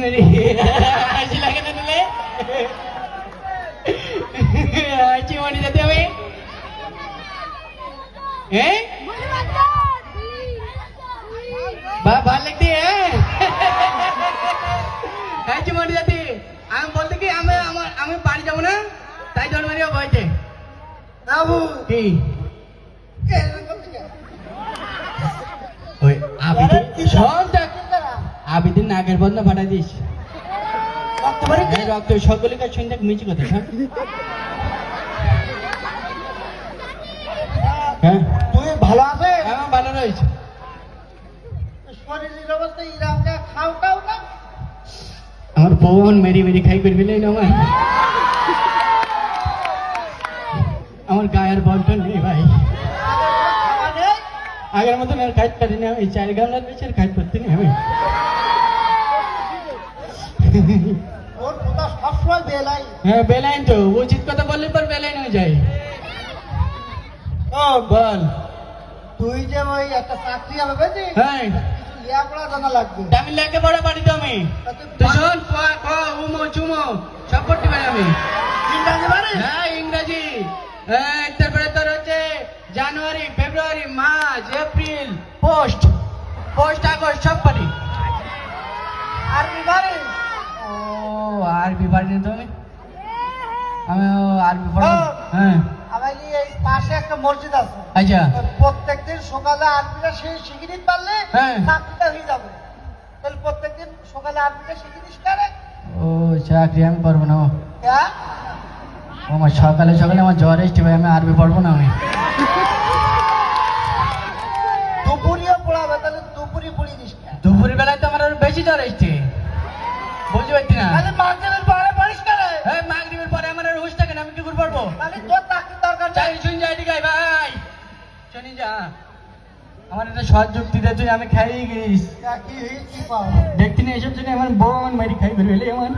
হাসি লাগে না দিলে হাসি মরে যেতে হবে হ্যাঁ ভালো লাগতে হাসি মরে যেতে আমি বলতে কি আমি আমার আমি বাড়ি যাব না তাই জল বলছে বাবু কি সব আবিদিন নাগের বন্ধ ফাটা দিস। রক্ত এই সকলকে মিছি কথা হ্যাঁ? তুই ভালো আছে হ্যাঁ ভালো রয়েছে। আমার মেরি মেরি খাই করবি না আমার। আমার গায়ের বলটা নেই ভাই। আগের মতন আর কাজ পারি না আমি চার গামলার বেশি আর কাজ করতে নেই আমি। ওর কোথা সবসময় বেলাই হ্যাঁ বেলাইন তো উচিত কথা বললে পর বেলাইন হয়ে যায়। ও বল। তুই যে ওই একটা চাকরি হবে বুঝলি? হ্যাঁ। কিছু লেয়াপড়া জানা লাগবে। আমি লেগে বড় তো আমি। তুই তুই শোন ক উমো চুমো সব করতে পারি আমি। ইংরাজি পারিস? ইংরাজি। তারপরে তোর হচ্ছে জানুয়ারি ফেব্রুয়ারি মার্চ এপ্রিল পোস্ট। পোস্ট আগস্ট সব পারি আরবি পারিস? ও আরবি পারি তুমি আমি আরবি পড়ো হ্যাঁ। আমার এই পাশে একটা মসজিদ আছে। আচ্ছা। প্রত্যেকদিন সকালে আরবিটা সে শিখে নিতে পারলে হ্যাঁ। চাকরিটা হয়ে যাবে। তাহলে প্রত্যেকদিন সকালে আরবিটা শিখে নিস কারে ও চাকরি আমি পারব না ও। হ্যাঁ আমার সকালে সকালে আমার জ্বর এসছে ভাই আমি আরবি পড়ব না আমি। দুপুরিও পড়াবে তাহলে দুপুরি পড়ি দিস না দুপুরের বেলায় তো আমার আরও বেশি জ্বর এসছে। যা। আমার একটা সৎ দে তুই আমি খাই গিস চাকরি হয়ে কি পাও দেখতি না এসব জন্য আমার বউ আমার মারি খাই করে এলে আমার।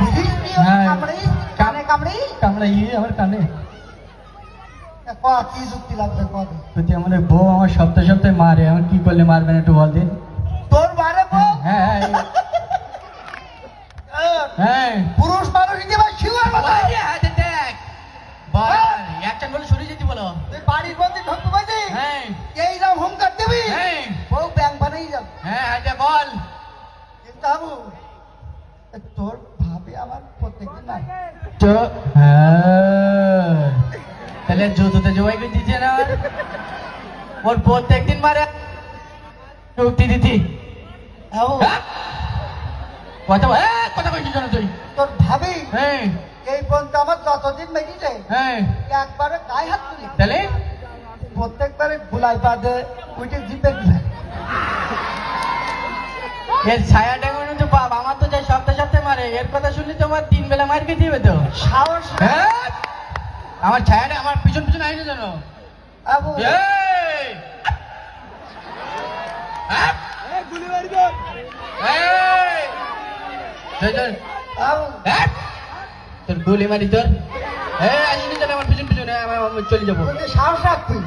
বুঝিস নি ও হ্যাঁ। কামড়ি কানে কামড়ি? কামড়া আমার কানে। কি যুক্তি লাগবে কত তুই আমার বউ আমার সপ্তাহে সপ্তাহে মারে আমার কি করলে মারবেন একটু বল দিন তোর বারে বউ? হ্যাঁ হ্যাঁ, হ্যাঁ। পুরুষ মানুষ শিওর দেখ। অ্যাকশন বলে বলো। তুই বাড়ির মধ্যে ঢুকতে পারছি হ্যাঁ। এই রাম হোম কাট দিবি? হ্যাঁ। বউ ব্যাংক বানাই যাবে হ্যাঁ আচ্ছা বল। কিন্তু বাবু তোর ভাবি আমার প্রত্যেকদিন না তো হ্যাঁ। তাহলে জুতোতে জবাই করে দিচ্ছে না? ওর প্রত্যেক দিন মারে। উক্তি দিতি হ্যাঁ? কথা হ্যাঁ, কথা কইছিস তুই? তোর ভাবি হ্যাঁ। এই পর্যন্ত আমার যতদিন মেডিটে হ্যাঁ। একবারে গায়ে হাত তুলি। তাহলে? প্রত্যেকবারে গুলাই পাদে উইটে জিপে এর ছায়া ডাঙ্গন তো বাপ আমার তো যাই সপ্তাহে সপ্তাহে মারে। এর কথা শুনলে তো আমার তিন বেলা মার খেতে হবে তো। সাহস হ্যাঁ? আমার ছায়াটা আমার পিছন পিছন আইনে জানো বাবু এই! হ্যাঁ? এই! হ্যাঁ? তোর গুলি মারি তোর। হ্যাঁ জানে আমার পিছন পিছনে? আমি চলে যাব। সাহস রাখ রাখবি